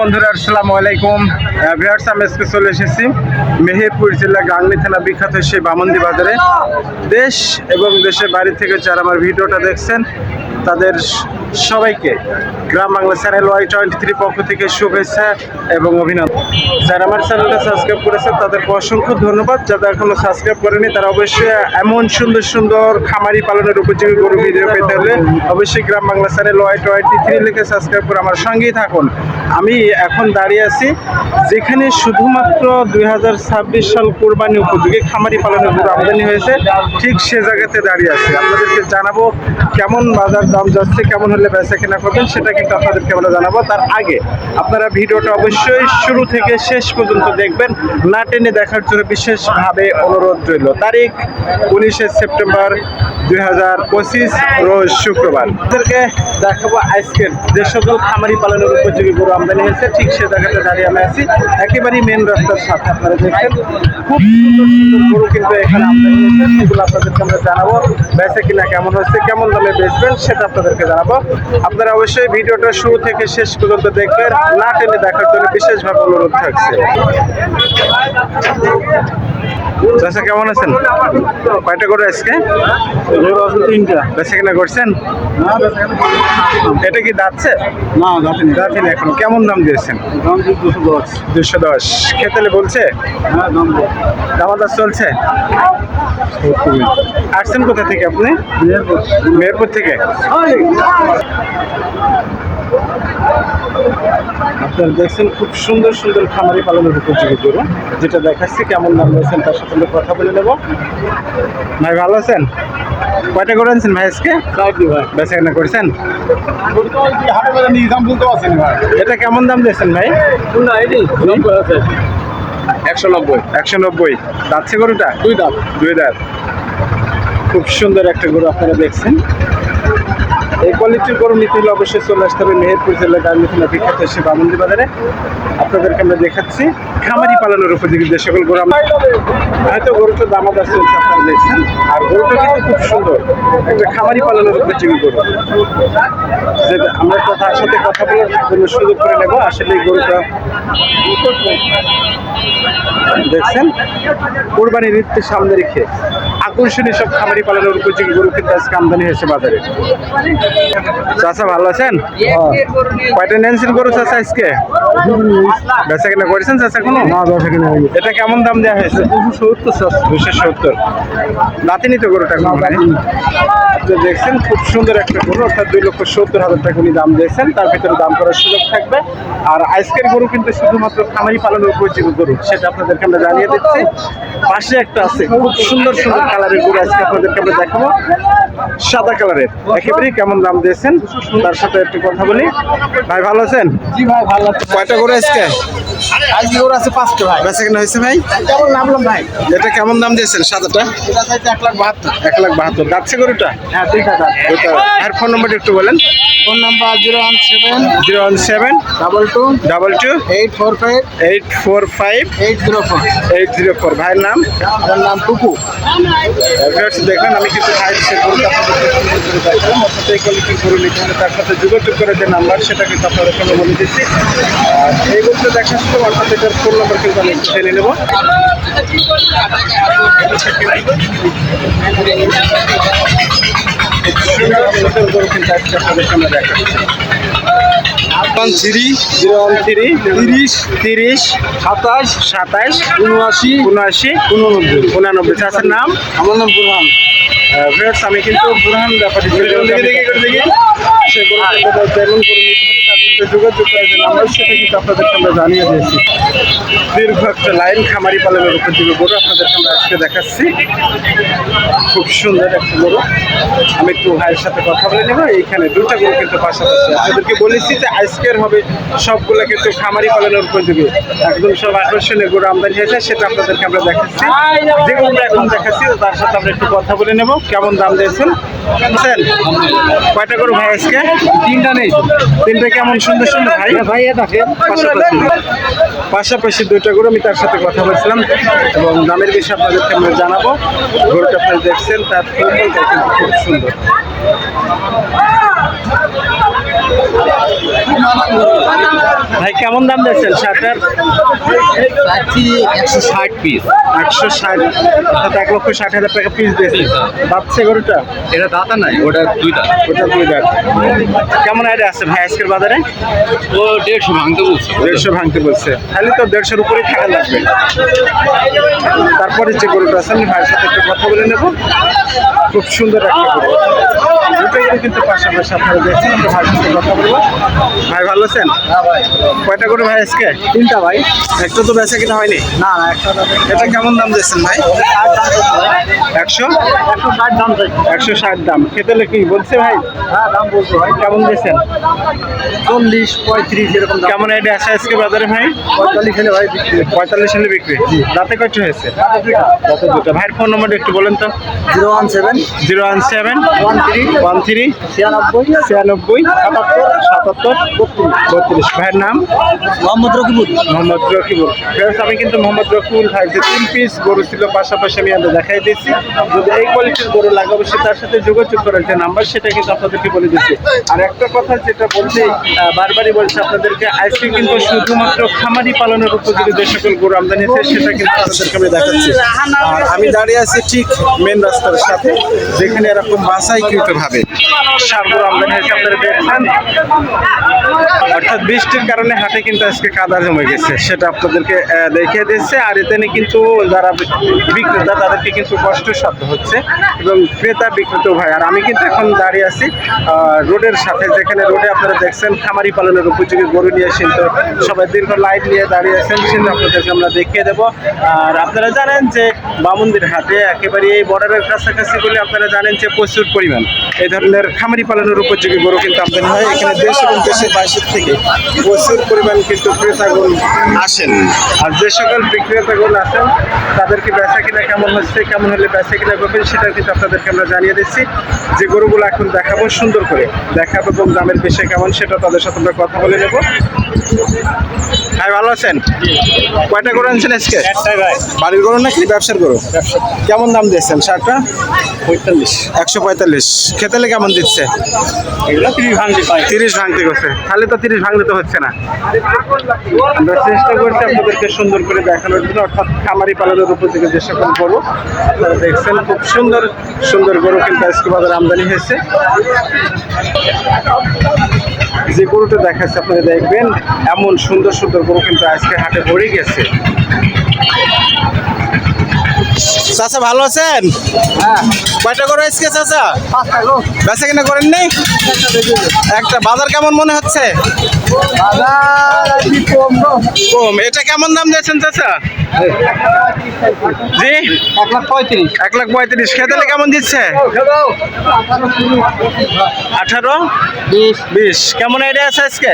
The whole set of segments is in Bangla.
বন্ধুরা, আসসালামু আলাইকুম। ভিউয়ার্স, আমি আজকে চলে এসেছি মেহেরপুর জেলা গাংনি থানা বিখ্যাত সেই বামন্দি বাজারে। দেশ এবং দেশের বাইরে থেকে যারা আমার ভিডিওটা দেখছেন তাদের সবাইকে Gram Bangla channel Y twenty three পক্ষ থেকে শুভেচ্ছা এবং অভিনন্দন। যারা আমার চ্যানেলটা সাবস্ক্রাইব করেছে তাদেরকে অসংখ্য ধন্যবাদ। যারা এখনও সাবস্ক্রাইব করেনি তারা অবশ্যই এমন সুন্দর সুন্দর খামারি পালনের উপযোগী গরু ভিডিও পেতে হলে অবশ্যই Gram Bangla channel Y twenty three লিখে সাবস্ক্রাইব করে আমার সঙ্গেই থাকুন। আমি এখন দাঁড়িয়ে আছি, যেখানে শুধুমাত্র দুই হাজার ছাব্বিশ সাল কোরবানি উপযোগী খামারি পালনের গরু আমদানি হয়েছে, ঠিক সে জায়গাতে দাঁড়িয়ে আছি। আপনাদেরকে জানাব কেমন বাজার দাম যাচ্ছে, কেমন হলে বেচা কেনা করবেন সেটা কিন্তু আপনাদেরকে আমরা জানাব। তার আগে আপনারা ভিডিওটা অবশ্যই শুরু থেকে শেষ পর্যন্ত দেখবেন, না টেনে দেখার জন্য বিশেষভাবে অনুরোধ রইল। তারিখ উনিশে সেপ্টেম্বর দুই হাজার পঁচিশ রোজ শুক্রবার। আপনাদেরকে দেখাবো আজকের যে সকল খামারি পালনের উপযোগী গরু আমদানি হয়েছে ঠিক সে জায়গাতে দাঁড়িয়ে আমি আছি। একেবারেই মেন রাস্তার সাথে আপনারা দেখছেন। খুব সুন্দর সুন্দর গরু কিন্তু এখানে আমদানি হয়েছে সেগুলো আপনাদেরকে আমরা জানাব, বেচে কিনা কেমন হচ্ছে, কেমন দামে বেচবেন সেটা আপনাদেরকে জানাব। আপনারা অবশ্যই ভিডিওটা শুরু থেকে শেষ পর্যন্ত দেখবেন, না টেনে দেখার জন্য বিশেষভাবে অনুরোধ থাকছে। কেমন আছেন? কয়টা করে আজকে? তিনটা। বেচা কিনা করছেন এটা কি দাঁতছে? না দাঁতিনি দাঁতিনি এখন। কেমন দাম দিয়েছেন? দাম দুশো দশ। দুশো দশ। খেতেলে বলছে? হ্যাঁ দাম দামাদার চলছে? আসছেন কোথা থেকে আপনি? মেহেরপুর। থেকে? আপনারা দেখছেন খুব সুন্দর সুন্দর খামারি পালনের উপযোগী গরু যেটা দেখাচ্ছি কেমন দাম রয়েছেন তার সাথে কথা বলে নেব। ভাই ভালো আছেন? কয়টা করে আনছেন ভাই আজকে? ভাই। বেচা কেনা করছেন? এটা কেমন দাম দিয়েছেন ভাই? একশো নব্বই। একশো নব্বই। যাচ্ছে গরুটা? দুই দাম দুই দাঁত। খুব সুন্দর একটা গরু আপনারা দেখছেন। এই কোয়ালিটির গরু নিতে হলে অবশ্যই চলে আসতে হবে মেহেরপুর জেলার গান্ধীখানা বিখ্যাত সে বামন্দি বাজারে। আপনাদেরকে আমরা দেখাচ্ছি, খামারি পালনের উপযোগী যে সকল গরু আমরা হয়তো গরুটার দাম আদার চলছে আপনারা দেখছেন। আর গরুটা কিন্তু খুব সুন্দর। একটা খামারি পালনের উপযোগী গরু। যে আমরা কথার সাথে কথা বলার জন্য সুযোগ করে নেব। আসলে এই গরুটা দেখছেন, কোরবানির ঈদকে সামনে রেখে আকর্ষণীয় সব খামারি পালনের উপযোগী গরু কিন্তু আজকে আমদানি হয়েছে বাজারে। চাচা ভালো আছেন? কয়টা নেনছেন গরু চাচা আজকে? বেচা কিনা করেছেন চাচা কোনো না এখানে হয়নি। এটা কেমন দাম দেওয়া হয়েছে? দুশো সত্তর দুশো সত্তর। দাঁতিনি তো গরুটা মনে? আপনি দেখছেন খুব সুন্দর একটা গরু অর্থাৎ দুই লক্ষ সত্তর হাজার টাকা উনি দাম দিয়েছেন। তার ভিতরে দাম করার সুযোগ থাকবে। আর আজকের গরু কিন্তু শুধুমাত্র খামারি পালনের উপযোগী গরু সেটা আপনাদেরকে আমরা জানিয়ে দিচ্ছি। পাশে একটা আছে খুব সুন্দর সুন্দর কালারের গরু আজকে আপনাদেরকে আমরা দেখাবো সাদা কালারের। একেবারেই কেমন দাম দিয়েছেন তার সাথে একটু কথা বলি। ভাই ভালো আছেন? জি ভাই ভালো আছে। কয়টা গরু আজকে? আজকে ওর আছে পাঁচটা ভাই। বেচা কেনা হয়েছে ভাই? কেমন নামলাম ভাই। এটা কেমন দাম দিয়েছেন সাদাটা? এটা চাইতে এক লাখ বাহাত্তর। এক লাখ বাহাত্তর। যাচ্ছে গরুটা? হ্যাঁ আছে ওইটা আর ফোন নাম্বারটা একটু বলেন। Phone number zero one seven zero one seven double two double two eight four five eight four five eight zero four. Eight zero four. ভাইয়ের নাম? আমার নাম টুকু। দেখুন, আমি কিন্তু ভাইয়ের সে করে দেখালাম অর্থাৎ এই গরু নিতে হলে তার সাথে যোগাযোগ করে যে নাম্বার সেটা কিন্তু আপনাদের সঙ্গে বলে দিচ্ছি। আর এই গরুটা দেখাচ্ছি অর্থাৎ এটার ফোন নাম্বার কিন্তু আমি জেনে নেব। কিন্তু আপনাদের সামনে দেখাচ্ছি। One three zero one three তিরিশ তিরিশ সাতাশ সাতাশ উনআশি উনআশি উননব্বই। উনানব্বই। চাষের নাম? আমার নাম বুরহান। ভিউয়ার্স আমি কিন্তু বুরহান ব্যাপারে। সে নিতে সাথে যোগাযোগ করে যে নাম্বার সেটা কিন্তু আপনাদেরকে আমরা জানিয়ে দিয়েছি। দীর্ঘ একটা লাইন খামারি পালনের উপযোগী গরু আপনাদেরকে আমরা আজকে দেখাচ্ছি। খুব সুন্দর একটা গরু। আমি একটু ভাইয়ের সাথে কথা বলে নেব। এইখানে দুটা গরু কিন্তু পাশাপাশি আপনাদেরকে বলেছি যে আজকের হবে সবগুলো কিন্তু খামারি পালনের উপযোগী একদম সব আকর্ষণীয় গরু আমদানি হয়েছে সেটা আপনাদেরকে আমরা দেখাচ্ছি। যে গরুটা এখন দেখাচ্ছি তার সাথে আমরা একটু কথা বলে নেব। কেমন দাম দিয়েছেন? কয়টা গরু ভাই আজকে? তিনটা নেই। তিনটা কেমন সুন্দর সুন্দর ভাই। ভাই থাকে পাশাপাশি। পাশাপাশি দুইটা গরু আমি তার সাথে কথা বলছিলাম। এবং দামের বিষয়ে আপনাদেরকে আমরা জানাব। গরুটা আপনারা দেখছেন তার কিন্তু খুব সুন্দর। ভাই কেমন দাম দিয়েছেন? শার্টার? একশো ষাট পিস একশো ষাট। অর্থাৎ এক লক্ষ ষাট হাজার টাকা পিস দিয়েছে। বাচ্চা গরুটা? এটা দাতা নাই ওটা দুইটা। ওটা দুই লাখ কেমন আইডিয়া আছে ভাই আজকের বাজারে? ও দেড়শো ভাঙতে বলছে। দেড়শো ভাঙতে বলছে। খালি তো দেড়শোর উপরেই থাকা লাগবে। তারপরে যে গরুটা আছে আমি ভাইয়ের সাথে একটু কথা বলে নেব। খুব সুন্দর একটা গরু। দুটো কিন্তু পাশাপাশি আপনারা দেখছেন আমরা ভাইয়ের সাথে কথা বলব। ভাই ভালো আছেন? হ্যাঁ ভাই। কয়টা গরু ভাই আজকে? তিনটা ভাই। একটা তো বেচা কিনা হয়নি? না না একটা এটা কেমন দাম দিচ্ছেন ভাই? একশো? একশো ষাট দাম একশো ষাট দাম। খেতে হলে কি বলছে ভাই? হ্যাঁ দাম বলছো ভাই। কেমন দিচ্ছেন চল্লিশ পঁয়ত্রিশ এরকম কেমন আইডিয়া আছে আজকে বাজারে ভাই? পঁয়তাল্লিশ হলে ভাই বিক্রি পঁয়তাল্লিশ হলে বিক্রি। রাতে কয়টা হয়েছে? কত দুটো ভাইয়ের ফোন নম্বরটা একটু বলেন তো। Zero one seven. Zero one seven. One three. One three. ছিয়ানব্বই। ছিয়ানব্বই। সাতাত্তর। সাতাত্তর। বত্রিশ। ভাইয়ের নাম? মোহাম্মদ রকিবুল। মোহাম্মদ রকিবুল। ফ্রেন্ডস আমি কিন্তু মোহাম্মদ রকিবুল ভাই যে তিন পিস গরু ছিল পাশাপাশি আমি আমরা দেখাই দিচ্ছি যদি এই কোয়ালিটির গরু লাগে অবশ্যই তার সাথে যোগাযোগ করার যে নাম্বার সেটা কিন্তু আপনাদেরকে বলে দিচ্ছি। আর একটা কথা যেটা বলছি বারবারই বলছি আপনাদেরকে আজকে কিন্তু শুধুমাত্র খামারি পালনের উপযোগী যে সকল গরু আমদানি হয়েছে সেটা কিন্তু আপনাদেরকে আমি দেখাচ্ছি। আর আমি দাঁড়িয়ে আছি ঠিক মেন রাস্তার সাথে যেখানে এরকম বাসাইকৃত ভাবে সার আমদানি হয়েছে। আপনারা দেখছেন? অর্থাৎ বৃষ্টির কারণে হাটে কিন্তু আজকে কাদা জমে গেছে, সেটা আপনাদেরকে দেখিয়ে দিচ্ছে আর এতে কিন্তু যারা বিক্রেতা, তাদেরকে কিন্তু কষ্ট সাধ্য হচ্ছে এবং ক্রেতা, বিক্রেত ভাই আর আমি কিন্তু এখন দাঁড়িয়ে আছি রোডের সাথে, যেখানে রোডে আপনারা দেখছেন, খামারি পালনের উপযোগী গরু নিয়ে কিন্তু সবাই দীর্ঘ লাইট নিয়ে দাঁড়িয়ে আছেন, সেটা আপনাদেরকে আমরা দেখিয়ে দেবো। আর আপনারা জানেন যে বামুন্দির হাটে একেবারে এই বর্ডারের কাছাকাছি বলে আপনারা জানেন যে প্রচুর পরিমাণ এই ধরনের খামারি পালনের উপযোগী গরু কিন্তু আমদানি হয়। এখানে দেশ এবং দেশের বাইরের থেকে প্রচুর পরিমাণ কিন্তু ক্রেতাগণ আসেন। আর যে সকল বিক্রেতাগণ আসেন তাদেরকে বেচা কিনা কেমন হচ্ছে কেমন হলে বেচা কিনা করবেন সেটা কিন্তু আপনাদেরকে আমরা জানিয়ে দিচ্ছি। যে গরুগুলো এখন দেখাবো সুন্দর করে দেখাবো এবং দামের বিষয় কেমন সেটা তাদের সাথে আমরা কথা বলে নেব। হ্যাঁ ভালো আছেন? কয়টা গরু আনছেন আজকে? বাড়ির গরু নাকি ব্যবসার গরু? কেমন দাম দিয়েছেন শার্টটা পঁয়তাল্লিশ। একশো পঁয়তাল্লিশ। খেতেলে কেমন দিচ্ছে? এগুলো তিরিশ ভাঙতে পাই। তিরিশ ভাঙতে গেছে তাহলে তো তিরিশ ভাঙলে তো হচ্ছে না। আমরা চেষ্টা করছি আপনাদেরকে সুন্দর করে দেখানোর জন্য, অর্থাৎ খামারি পালনের উপযোগী যে সকল গরু, আপনারা দেখছেন, খুব সুন্দর সুন্দর গরু কিন্তু আজকে বাজারে আমদানি হয়েছে। যে গরুটা দেখাচ্ছে, আপনারা দেখবেন, এমন সুন্দর সুন্দর গরু কিন্তু আজকে হাটে ভরে গেছে। চাচা ভালো আছেন? হ্যাঁ। কয়টা গরু আজকে চাচা? বেচা কিনা করেন নেই একটা বাজার কেমন মনে হচ্ছে? কম এটা কেমন দাম দিয়েছেন চাচা? জি? এক লাখ পঁয়ত্রিশ। এক লাখ পঁয়ত্রিশ। খেতেলে কেমন দিচ্ছে? আঠারো? বিশ। বিশ। কেমন আইডিয়া আছে আজকে?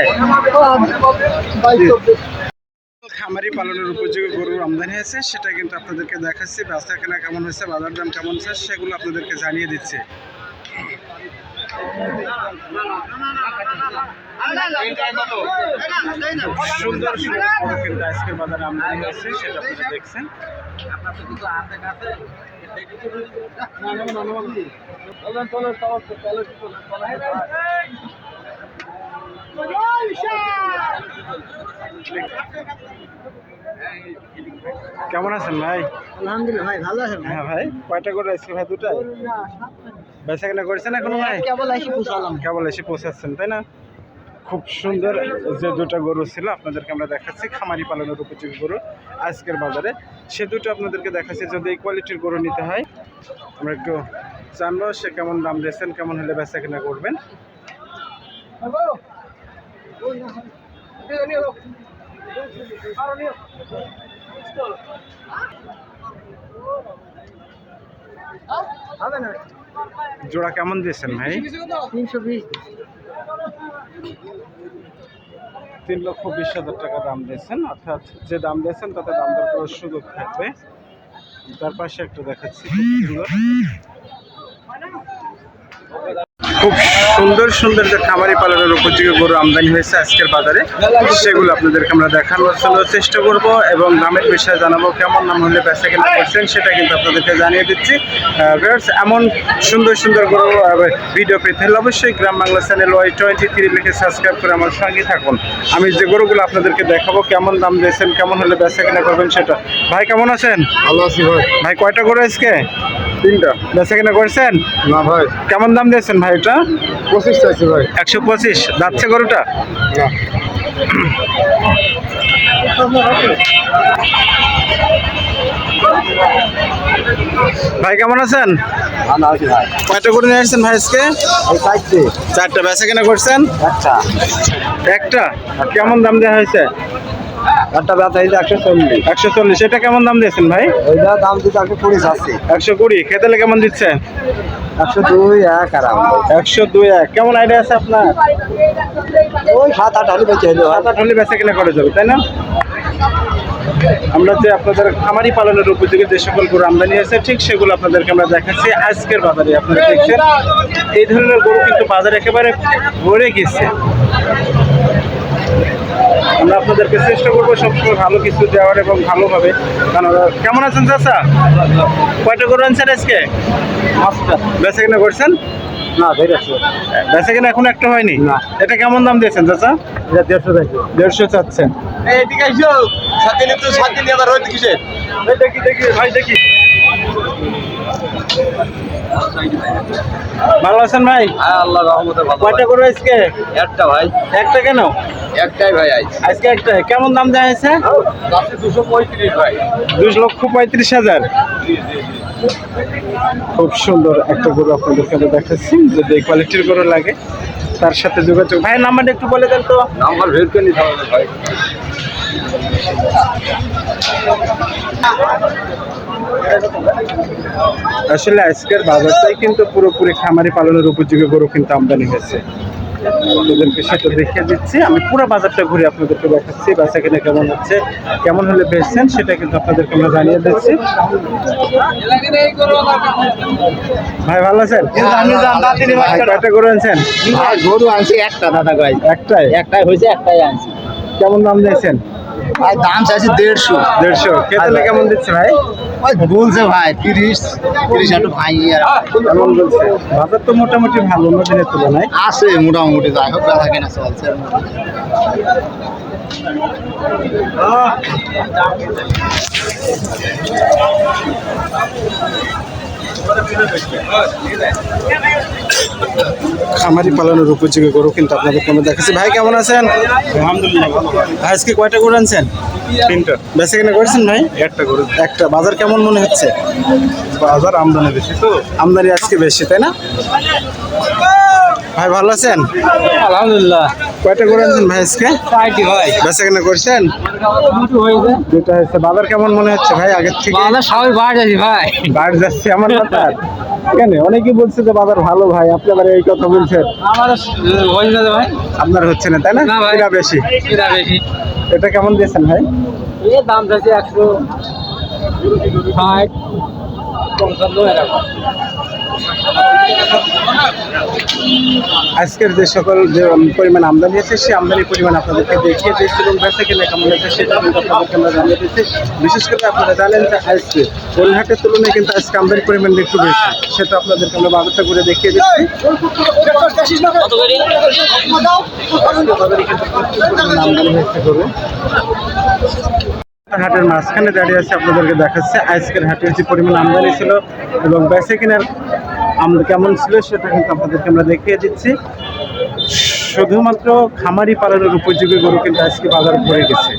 খামারি পালনের উপযোগী গরুর আমদানি হয়েছে, সেটা কিন্তু আপনাদেরকে দেখাচ্ছি। বেচা কেনা কেমন হয়েছে, বাজার দাম কেমন হচ্ছে সেগুলো আপনাদেরকে জানিয়ে দিচ্ছে। সুন্দর সুন্দর কিন্তু আজকের বাজারে আমদানি হয়েছে, সেটা আপনারা দেখছেন। কেমন আছেন ভাই? আলহামদুলিল্লাহ ভাই ভালো আছেন হ্যাঁ ভাই কয়টা করে আজকে ভাই দুটাই বেচা কেনা করেছেন এখনও ভাই? কেবল এসে পুষালাম কেবল এসে পৌঁছাচ্ছেন তাই না? খুব সুন্দর যে দুটো গরু ছিল আপনাদেরকে আমরা দেখাচ্ছি খামারি পালনের উপযোগী গরু। আজকের বাজারে সে দুটো আপনাদেরকে দেখাচ্ছি যদি এই কোয়ালিটির গরু নিতে হয়। আমরা একটু জানব সে কেমন দাম দিয়েছেন কেমন হলে বেচা কেনা করবেন। জোড়া কেমন দিয়েছেন ভাই? তিনশো বিশ তিন লক্ষ বিশ হাজার টাকা দাম দিয়েছেন, অর্থাৎ যে দাম দিয়েছেন তাতে দাম দর সুযোগ থাকবে। তার পাশে একটা দেখাচ্ছি। সুন্দর সুন্দর সুন্দর যে খামারি পালনের উপযোগী গরু আমদানি হয়েছে আজকের বাজারে সেগুলো আপনাদেরকে আমরা দেখানোর জন্য চেষ্টা করব এবং দামের বিষয়ে জানাব কেমন নাম হলে বেচা কিনা করছেন সেটা কিন্তু আপনাদেরকে জানিয়ে দিচ্ছি। এমন সুন্দর সুন্দর গরু ভিডিও পেতে হলে অবশ্যই Gram Bangla channel Y twenty three লিখে সাবস্ক্রাইব করে আমার সঙ্গে থাকুন। আমি যে গরুগুলো আপনাদেরকে দেখাবো কেমন দাম দিয়েছেন কেমন হলে বেচা কিনা করবেন সেটা। ভাই কেমন আছেন? ভালো আছি ভাই। ভাই কয়টা গরু আজকে? তিনটা। বেচা কিনা করছেন? না ভাই। কেমন দাম দিয়েছেন ভাই এটা পঁচিশ চাইছি ভাই। একশো পঁচিশ। যাচ্ছে গরুটা? না। ভাই কেমন আছেন? কয়টা গরু নিয়ে আসছেন ভাই আজকে? চারটা। বেচা কেনা করছেন? একটা। একটা? কেমন দাম দেওয়া হয়েছে? একটা ব্যথা হয়েছে একশো চল্লিশ। একশো চল্লিশ এটা কেমন দাম দিয়েছেন ভাই? ওইটা দাম দিতে একশো কুড়ি আছে একশো কুড়ি খেতেলে কেমন দিচ্ছে একশো দুই এক আরাম। একশো দুই এক কেমন আইডিয়া আছে আপনার? ওই সাত আট হলে বেঁচে সাত আট হলে বেচা কিনা করে যাবে তাই না? আমরা যে আপনাদের খামারি পালনের উপযোগী যে সকল গরু আমদানি আছে ঠিক সেগুলো আপনাদেরকে আমরা দেখাচ্ছি। আজকের বাজারে আপনারা দেখছেন এই ধরনের গরু কিন্তু বাজারে একেবারে ভরে গেছে। আমরা আপনাদেরকে চেষ্টা করব সবসময় ভালো কিছু দেওয়ার এবং ভালোভাবে কারণ কেমন আছেন চাচা? কয়টা গরু আনছেন আজকে? বেচা কিনা করছেন? না বেচা কিনা এখন একটা হয়নি? না। এটা কেমন দাম দিয়েছেন চাচা? এটা দেড়শো দেখো দেড়শো চাচ্ছেন। দেখি দেখি ভাই দেখি। ভালো আছেন ভাই? হ্যাঁ আল্লাহ রহমতে ভালো কয়টা করে আজকে? একটা ভাই। একটা কেন? একটাই ভাই আজকে একটা। কেমন দাম দেওয়া হয়েছে দুশো পঁয়ত্রিশ ভাই। দুই লক্ষ পঁয়ত্রিশ হাজার। খুব সুন্দর একটা গরু আপনাদেরকে আমি দেখাচ্ছি যদি এই কোয়ালিটির গরু লাগে তার সাথে যোগাযোগ। ভাই নাম্বারটা একটু বলে দেন তো। নাম্বার ভেদ করে নিতে হবে ভাই। আসলে আজকের বাজারটাই কিন্তু পুরোপুরি খামারি পালনের উপযোগী গরু কিন্তু আমদানি হয়েছে। আপনাদেরকে সেটা দেখিয়ে দিচ্ছি। আমি পুরো বাজারটা ঘুরে আপনাদেরকে দেখাচ্ছি বাচ্চা কিনে কেমন হচ্ছে কেমন হলে বেচছেন সেটা কিন্তু আপনাদেরকে আমরা জানিয়ে দিচ্ছি। ভাই ভালো আছেন? কয়টা গরু আনছেন? গরু আনছি একটা দাদা ভাই একটাই? একটাই হয়েছে একটাই আনছি। কেমন দাম দিয়েছেন? ভাই দাম চাইছি দেড়শো। দেড়শো। খেতে কেমন দিচ্ছে ভাই? ওই বলছে ভাই তিরিশ তিরিশ একটু ভাই কেমন বলছে? বাজার তো মোটামুটি ভালো অন্য দিনের তুলনায়। আছে মোটামুটি যাই হোক ব্যথা কেনা চলছে? খামারি পালনের উপযোগী গরু কিন্তু আপনাদের কোনো দেখাচ্ছি। ভাই কেমন আছেন? আলহামদুলিল্লাহ আজকে কয়টা গরু আনছেন? তিনটা। বেসে কিনা করেছেন ভাই? একটা গরু। একটা। বাজার কেমন মনে হচ্ছে? বাজার আমদানি বেশি তো? আমদানি আজকে বেশি তাই না? ভাই ভালো আছেন? আলহামদুলিল্লাহ। কয়টা গরু আনছেন ভাই আজকে? চারটি ভাই। বেচা কিনা করছেন? দুটো হয়েছে। বাজার কেমন মনে হচ্ছে ভাই আগের থেকে? বাজার সবাই বাড় যাচ্ছি ভাই। বাইরে যাচ্ছে আমার কথা। কেন? অনেকেই বলছে যে বাজার ভালো ভাই আপনারা এই কথা বলছেন। আমাদের ভাই? আপনার হচ্ছে না তাই না? না ভাই। এটা বেশি? এটা বেশি? এটা কেমন দিয়েছেন ভাই? এ দাম চাইছে একশো ষাট। আজকের যে সকল যে পরিমাণ আমদানি আছে সেই আমদানির পরিমাণ আপনাদেরকে দেখিয়ে দিচ্ছি এবং বেচা কিনা কেমন আছে সেটা আপনাদেরকে আমরা জানিয়ে দিচ্ছি। বিশেষ করে আপনারা জানেন যে আজকে হাটের তুলনায় কিন্তু আজকে আমদানির পরিমাণ একটু বেশি সেটা আপনাদেরকে আমরা বাজারটা করে দেখিয়ে দিচ্ছি। আমদানি হয়েছে হাটের মাঝখানে দাঁড়িয়ে আছে, আপনাদেরকে দেখাচ্ছে। আজকের হাটের যে পরিমাণ আমদানি ছিল এবং বেচে কেনার আম- কেমন ছিল সেটা কিন্তু আপনাদেরকে আমরা দেখিয়ে দিচ্ছি। শুধুমাত্র খামারি পালনের উপযোগী গরু কিন্তু আজকে বাজার ভরে গেছে।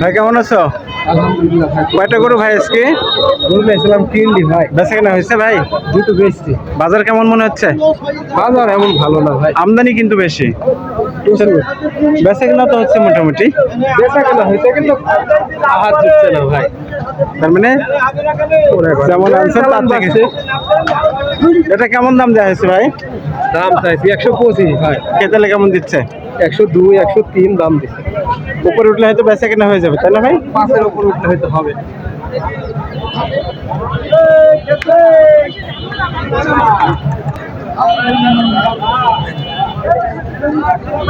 ভাই, কেমন আছো? কয়টা গরু ভাই আজকে? গরু কিনলি ভাই। বেচে কেনা হয়েছে ভাই? দুটো বেচছি। বাজার কেমন মনে হচ্ছে? বাজার এমন ভালো না ভাই। আমদানি কিন্তু বেশি। বেচে কেনা তো হচ্ছে মোটামুটি। বেচা কেনা হয়েছে কিন্তু আহার দিচ্ছে না ভাই। তার মানে যেমন আনছেন তার থেকে। এটা কেমন দাম দেওয়া হয়েছে ভাই? দাম চাইছি একশো পঁচিশ ভাই। খেতেলে কেমন দিচ্ছে? একশো দুই একশো তিন দাম দিচ্ছে উপরে উঠলে হয়তো বেচা কেনা হয়ে যাবে তাই না ভাই? পাঁচের উপর উঠলে হয়তো হবে।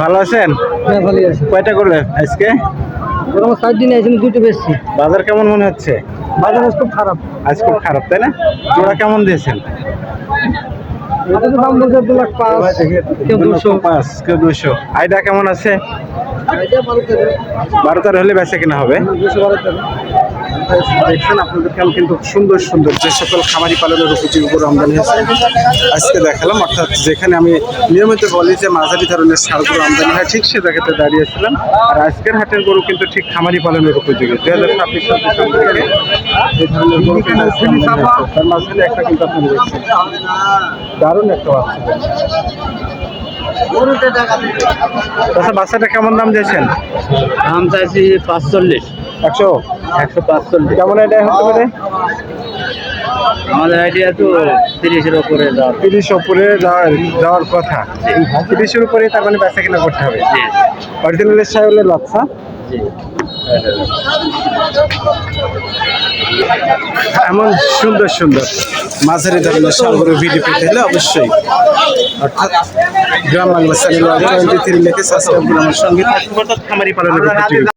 ভালো আছেন? হ্যাঁ ভালো আছে। কয়টা করলেন আজকে? সাত দিন আছে দুটো বেশি বাজার কেমন মনে হচ্ছে? বাজার খুব খারাপ। আজ খুব খারাপ তাই না? জোড়া কেমন দিয়েছেন? এটা তো দাম বলছে দু লাখ পাঁচ। কেউ দুশো। পাঁচ কেউ দুশো। আইডা কেমন আছে? বারো তেরো হলে বেচা কিনা হবে। দেখছেন আপনাদেরকে আমি কিন্তু সুন্দর সুন্দর যে সকল খামারি পালনের উপযোগী গরু আমদানি হয়েছে। আজকে দেখালাম, অর্থাৎ যেখানে আমি নিয়মিত বলি যে মাঝারি ধরনের সার গরু আমদানি হয়, ঠিক সে জায়গাতে দাঁড়িয়েছিলাম আর আজকের হাটের গরু কিন্তু ঠিক খামারি পালনের উপযোগী। দুই হাজার ছাব্বিশ সাল থেকে এই ধরনের গরু হয়েছে। তার মাঝখানে একটা কিন্তু আপনি দেখছেন দারুণ একটা আচ্ছা বাচ্চাটা কেমন দাম দিয়েছেন? দাম চাইছি পাঁচচল্লিশ। একশো? একশো পাঁচচল্লিশ। কেমন এটা হতে পারে আমাদের আইডিয়া তো তিরিশের ওপরে যাওয়া তিরিশ উপরে যাওয়ার যাওয়ার কথা। তিরিশের উপরে তার মানে বেচা কিনা করতে হবে। অরিজিনাল অরিজিনালের সাহেবের বাচ্চা জি। এমন সুন্দর সুন্দর। মাঝারি ধরনের সাগর ভিডিও পেতে হলে অবশ্যই। অর্থাৎ Gram Bangla channel twenty three লিখে সাবস্ক্রাইব করে আমার সঙ্গে খামারি পালনের উপযোগী